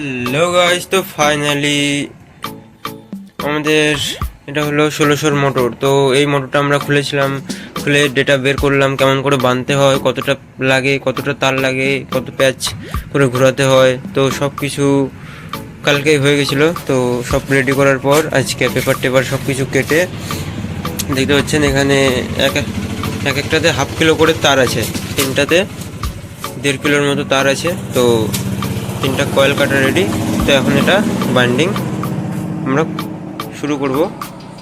Hello guys তো finally আমাদের এটা হলো ষোলোশোর মোটর তো এই মোটরটা আমরা খুলেছিলাম, খুলে ডেটা বের করলাম, কেমন করে বাঁধতে হয়, কতটা লাগে, কতটা তার লাগে, কত প্যাচ করে ঘোরাতে হয়, তো সব কিছু কালকেই হয়ে গেছিল, তো সব রেডি করার পর আজকে পেপার টেপার সব কিছু কেটে দেখতে পাচ্ছেন এখানে এক- এক একটাতে হাফ কিলো করে তার আছে, তিনটাতে দেড় কিলোর মতো তার আছে, তো তিনটা কয়েল কাটা রেডি তো এখন এটা বাইন্ডিং আমরা শুরু করব।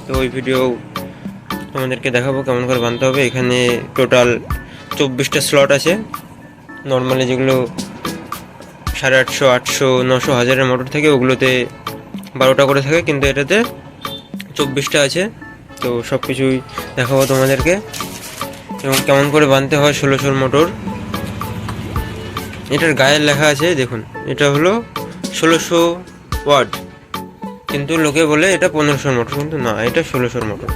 তো ওই ভিডিও তোমাদেরকে দেখাবো কেমন করে বানতে হবে। এখানে টোটাল চব্বিশটা স্লট আছে। নর্মালি যেগুলো সাড়ে আটশো আটশো, নশো, হাজারের মোটর থাকে, ওগুলোতে বারোটা করে থাকে, কিন্তু এটাতে চব্বিশটা আছে। তো সব কিছুই দেখাবো তোমাদেরকে। এবং কেমন করে বানতে হয় ষোলোশোর মোটর এটার গায়ে লেখা আছে, দেখুন। এটা হলো ষোলোশো ওয়াট। কিন্তু লোকে বলে এটা পনেরোশোর মোটর কিন্তু না, এটা ষোলোশোর মোটর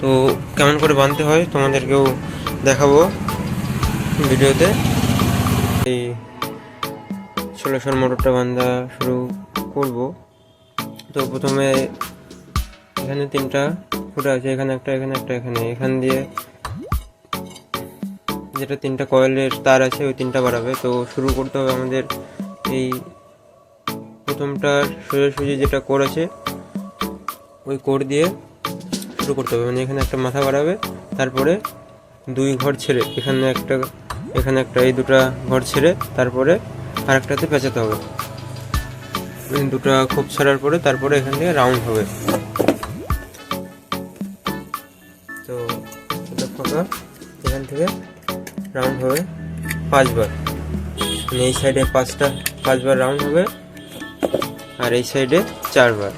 তো কেমন করে বানতে হয় তোমাদেরকেও দেখাবো ভিডিওতে। এই ষোলোশোর মোটরটা বান্ধা শুরু করব। তো প্রথমে এখানে তিনটা ফুটা আছে, এখানে একটা এখানে একটা, এখানে, এখান দিয়ে যেটা তিনটা কয়েলের তার আছে, ওই তিনটা বাড়াবে। তো শুরু করতে হবে আমাদের এই প্রথমটার সোজাসুজি যেটা কোর আছে, ওই কোর দিয়ে শুরু করতে হবে। মানে এখানে একটা মাথা বাড়াবে, তারপরে দুই ঘর ছেড়ে, এখানে একটা এখানে একটা, এই দুটা ঘর ছেড়ে, তারপরে আরেকটাতে পেঁচাতে হবে। দুটা খোপ ছাড়ার পরে তারপরে এখান থেকে রাউন্ড হবে। তো, এটা ফাঁকা। এখান থেকে রাউন্ড হবে পাঁচবার মানে এই সাইডে পাঁচটা পাঁচবার রাউন্ড হবে আর এই সাইডে চারবার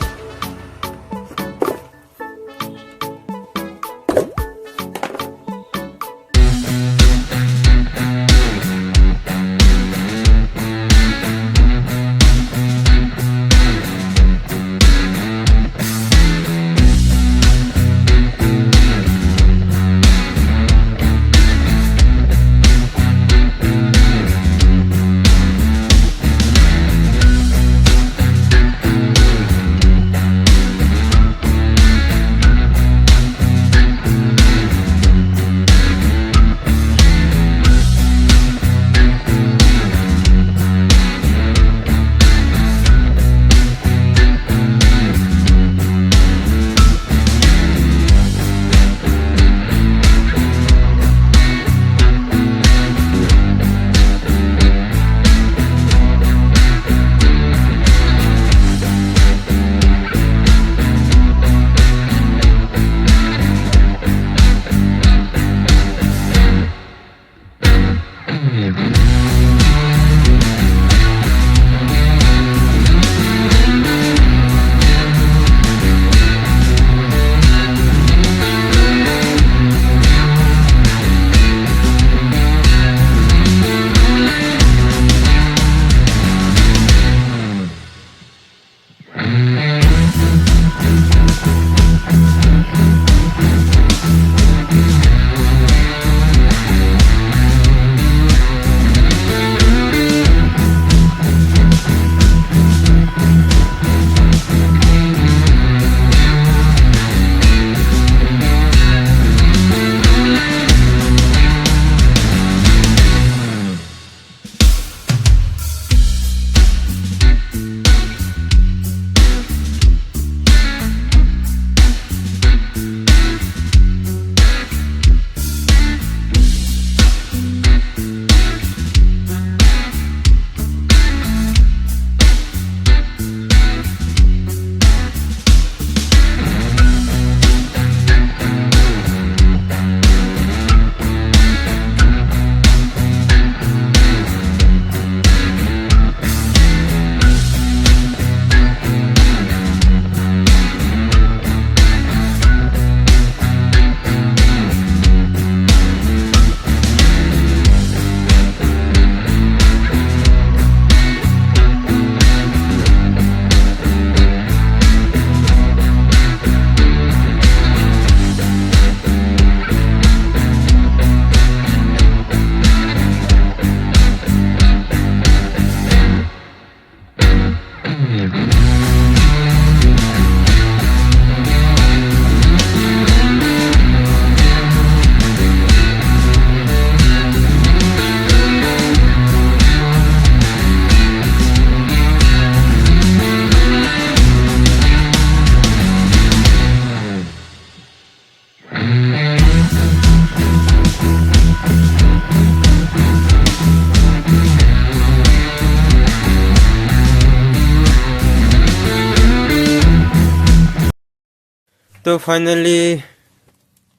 তো ফাইনালি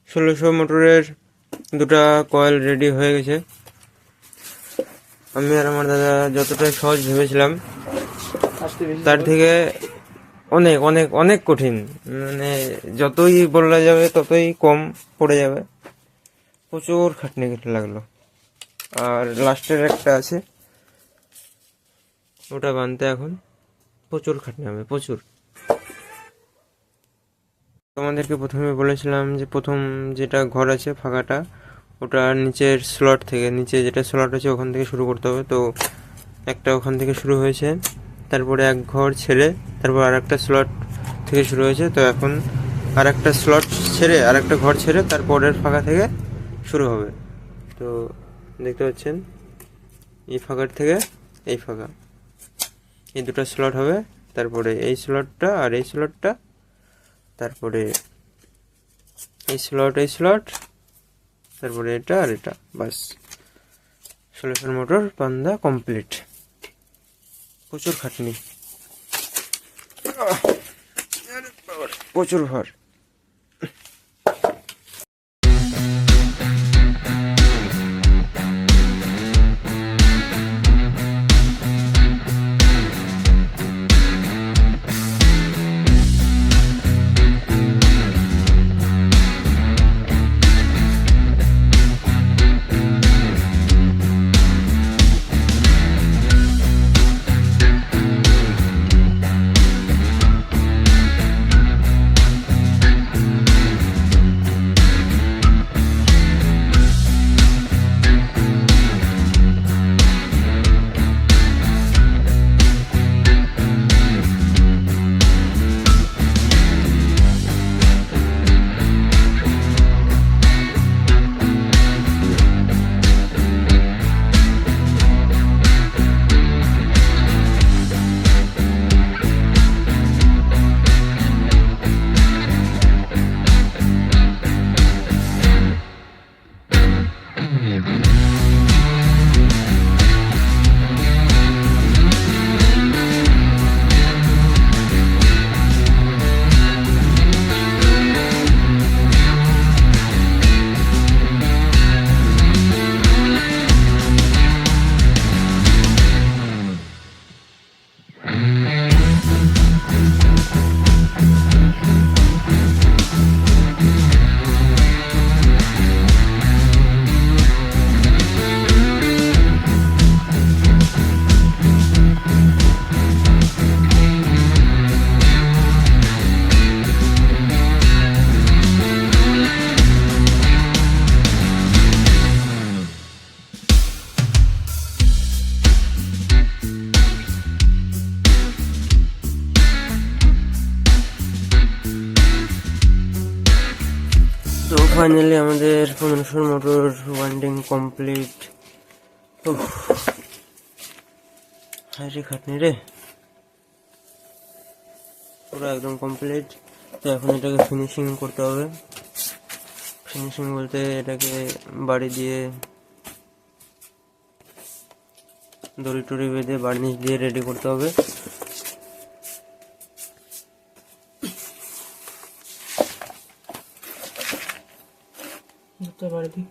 ষোলোশো মোটরের দুটা কয়েল রেডি হয়ে গেছে। আমি আর আমার দাদা যতটা সহজ ভেবেছিলাম, তার থেকে অনেক অনেক অনেক কঠিন। মানে যতই বলা যাবে ততই কম পড়ে যাবে। প্রচুর খাটনি লাগল। আর লাস্টের একটা আছে, ওটা বানতে এখন প্রচুর খাটনি হবে, প্রচুর। তোমাদেরকে প্রথমে বলেছিলাম যে প্রথম যেটা ঘর আছে ফাঁকাটা, ওটা নিচের স্লট থেকে, নিচে যেটা স্লট আছে ওখান থেকে শুরু করতে হবে। তো একটা ওখান থেকে শুরু হয়েছে, তারপরে এক ঘর ছেড়ে তারপর আর একটা স্লট থেকে শুরু হয়েছে। তো এখন আর একটা স্লট ছেড়ে আর একটা ঘর ছেড়ে তারপরের ফাঁকা থেকে শুরু হবে। তো দেখতে পাচ্ছেন, এই ফাঁকার থেকে এই ফাঁকা। এই দুটো স্লট হবে, তারপরে এই স্লটটা আর এই স্লটটা তারপরে এই স্লট এই স্লট তারপরে এটা আর এটা, বাস। সলিউশন মোটর পান্দা কমপ্লিট প্রচুর খাটনি। প্রচুর ভার। ফাইনালি আমাদের পনেরোশোর মোটর ওয়ান্ডিং কমপ্লিট হাইরে খাটনি রে। পুরো একদম কমপ্লিট তো এখন এটাকে ফিনিশিং করতে হবে। ফিনিশিং বলতে এটাকে বাড়ি দিয়ে, দড়ি টড়ি বেঁধে বার্নিশ দিয়ে রেডি করতে হবে। দুটো বাড়ি দিই